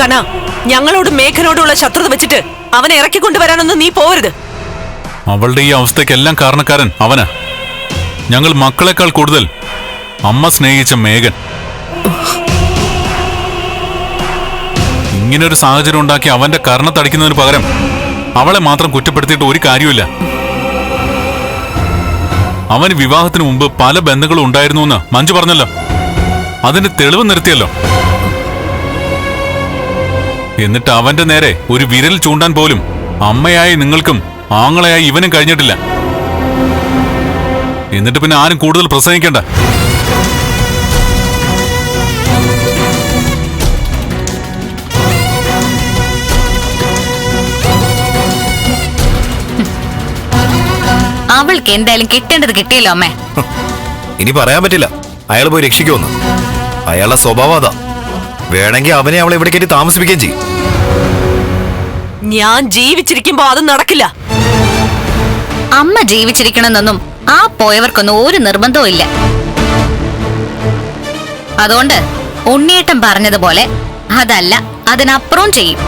കന ഞങ്ങളോട് മേഘനോടുള്ള ശത്രുത വെച്ചിട്ട് അവനെ ഇറക്കിക്കൊണ്ടുവരാനൊന്നും നീ പോവരുത്. അവളുടെ ഈ അവസ്ഥയ്ക്കെല്ലാം കാരണക്കാരൻ അവനാ. ഞങ്ങൾ മക്കളെക്കാൾ കൂടുതൽ അമ്മ സ്നേഹിച്ച മേഘൻ. ഇങ്ങനൊരു സാഹചര്യം ഉണ്ടാക്കി അവന്റെ കർണത്തടിക്കുന്നതിന് പകരം അവളെ മാത്രം കുറ്റപ്പെടുത്തിയിട്ട് ഒരു കാര്യമില്ല അവന് വിവാഹത്തിന് മുമ്പ് പല ബന്ധങ്ങളും ഉണ്ടായിരുന്നു എന്ന് മഞ്ജു പറഞ്ഞല്ലോ. അതിന് തെളിവ് നിർത്തിയല്ലോ. എന്നിട്ട് അവന്റെ നേരെ ഒരു വിരൽ ചൂണ്ടാൻ പോലും അമ്മയായി നിങ്ങൾക്കും ആങ്ങളയായി ഇവനും കഴിഞ്ഞിട്ടില്ല. എന്നിട്ട് പിന്നെ ആരും കൂടുതൽ പ്രസംഗിക്കണ്ട. അവൾക്ക് എന്തായാലും കിട്ടേണ്ടത് കിട്ടിയല്ലോ അമ്മേ. ഇനി പറയാൻ പറ്റില്ല. അയാൾ പോയി രക്ഷിക്കുമെന്ന്. അയാളുടെ സ്വഭാവം അതാ. വേണമെങ്കിൽ അവനെ അവളെ ഇവിടെ കയറ്റി താമസിപ്പിക്കുകയും ചെയ്യും. ഞാൻ ജീവിച്ചിരിക്കുമ്പോ അത് നടക്കില്ല. അമ്മ ജീവിച്ചിരിക്കണമെന്നൊന്നും ആ പോയവർക്കൊന്നും ഒരു നിർബന്ധവും ഇല്ല. അതുകൊണ്ട് ഉണ്ണിയേട്ടൻ പറഞ്ഞതുപോലെ അതല്ല അതിനപ്പുറവും ചെയ്യും.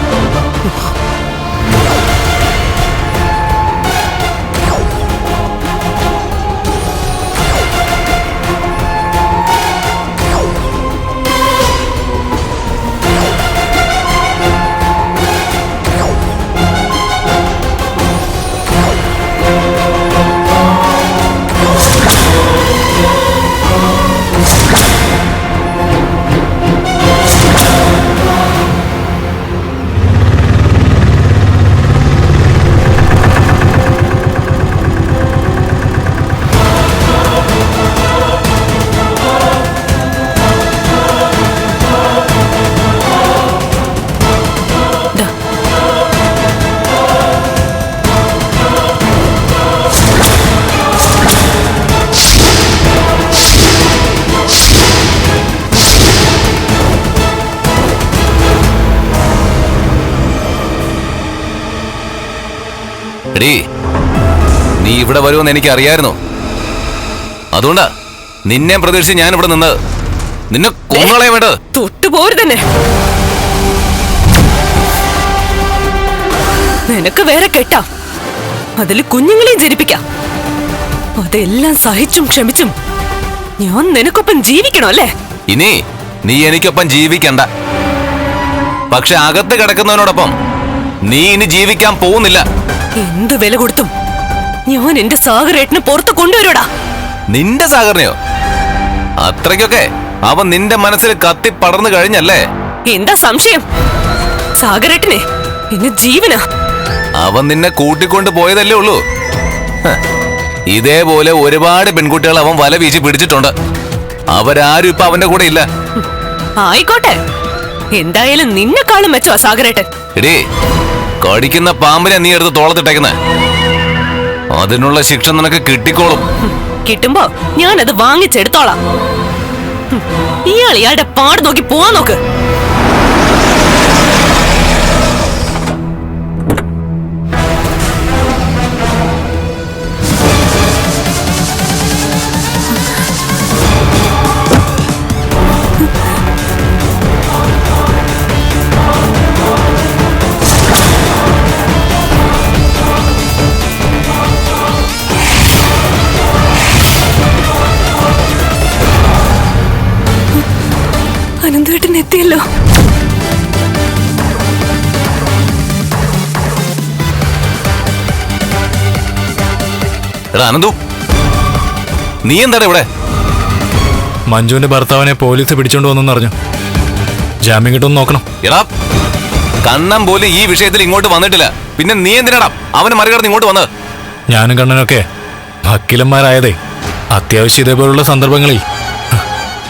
എടീ നീ ഇവിടെ വരുമെന്ന് എനിക്ക് അറിയായിരുന്നു അതുകൊണ്ടാ നിന്നെ പ്രതീക്ഷിച്ച് ഞാൻ ഇവിടെ നിന്ന് നിന്നെ കൊന്നളെ വേണ്ടത്. തൊട്ടുപോരുതന്നെ. നിനക്ക് വേറെ കെട്ടാം. അതിൽ കുഞ്ഞുങ്ങളെയും ജനിപ്പിക്കാം. അതെല്ലാം സഹിച്ചും ക്ഷമിച്ചും ഞാൻ നിനക്കൊപ്പം ജീവിക്കണം അല്ലേ? ഇനി നീ എനിക്കൊപ്പം ജീവിക്കണ്ട. പക്ഷെ അകത്ത് കിടക്കുന്നവനോടൊപ്പം നീ ഇനി ജീവിക്കാൻ പോകുന്നില്ല. എന്ത് വില കൊടുത്തും ഞാൻ എന്റെ സാഗരേട്ടനെ പുറത്ത് കൊണ്ടുവരൂടാ. നിന്റെ സാഗറിനെയോ? അത്രയ്ക്കൊക്കെ അവൻ നിന്റെ മനസ്സിൽ കത്തി പടർന്നു കഴിഞ്ഞല്ലേ? എന്താ സംശയം? സാഗരേട്ടനെ എന്നെ ജീവനാ. അവൻ നിന്നെ കൂട്ടിക്കൊണ്ട് പോയതല്ലേ ഉള്ളൂ. ഇതേപോലെ ഒരുപാട് പെൺകുട്ടികൾ അവൻ വല വീശി പിടിച്ചിട്ടുണ്ട്. അവരാരും ഇപ്പൊ അവന്റെ കൂടെ ഇല്ല. ആയിക്കോട്ടെ. എന്തായാലും നിന്നെക്കാളും മെച്ചോ സാഗരേട്ടൻ. കടിക്കുന്ന പാമ്പിനെ നീ എടുത്ത് തോളത്തിട്ടേക്കുന്നെ. അതിനുള്ള ശിക്ഷ നിനക്ക് കിട്ടിക്കോളും. കിട്ടുമ്പോ ഞാനത് വാങ്ങിച്ചെടുത്തോളാം. ഇയാൾ ഇയാളുടെ പാട് നോക്കി പോവാൻ നോക്ക്. അനന്തേട്ടൻ എത്തിയല്ലോ. എടാ അനന്തു. നീ എന്താണ് ഇവിടെ? മഞ്ജുവിന്റെ ഭർത്താവിനെ പോലീസ് പിടിച്ചോണ്ട് വന്നെന്ന് അറിഞ്ഞു. ജാമ്യം കിട്ടുമെന്ന് നോക്കണം. എടാ കണ്ണൻ പോലും ഈ വിഷയത്തിൽ ഇങ്ങോട്ട് വന്നിട്ടില്ല. പിന്നെ നീ എന്തിനാടാ അവനെ മറികടന്ന് ഇങ്ങോട്ട് വന്നത്? ഞാനും കണ്ണനൊക്കെ വക്കീലന്മാരായതേ. അത്യാവശ്യം ഇതേപോലുള്ള സന്ദർഭങ്ങളിൽ.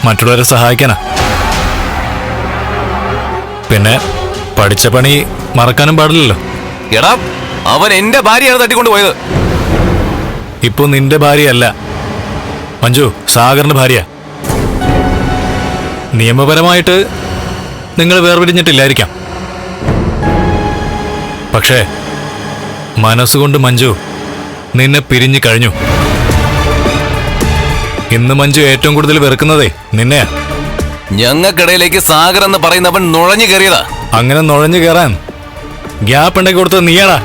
മറ്റുള്ളവരെ സഹായിക്കാനാ. പിന്നെ പഠിച്ച പണി മറക്കാനും പാടില്ലല്ലോ. എടാ അവൻ എന്റെ ഭാര്യയാണ് തട്ടിക്കൊണ്ട് പോയത് ഇപ്പൊ നിന്റെ ഭാര്യയല്ല. മഞ്ജു സാഗറിന്റെ ഭാര്യ. നിയമപരമായിട്ട് നിങ്ങൾ വേർപിരിഞ്ഞിട്ടില്ലായിരിക്കാം. പക്ഷേ മനസ്സുകൊണ്ട് മഞ്ജു നിന്നെ പിരിഞ്ഞു കഴിഞ്ഞു. ഇന്ന് മഞ്ജു ഏറ്റവും കൂടുതൽ വെറുക്കുന്നതേ നിന്നെയാ. ഞങ്ങൾക്കിടയിലേക്ക് സാഗർ എന്ന് പറയുന്നവൻ നുഴഞ്ഞു കയറിയതാ. അങ്ങനെ നുഴഞ്ഞു കയറാൻ ഗ്യാപ്പ് ഉണ്ടാക്കി കൊടുത്തത് നീയാടാ.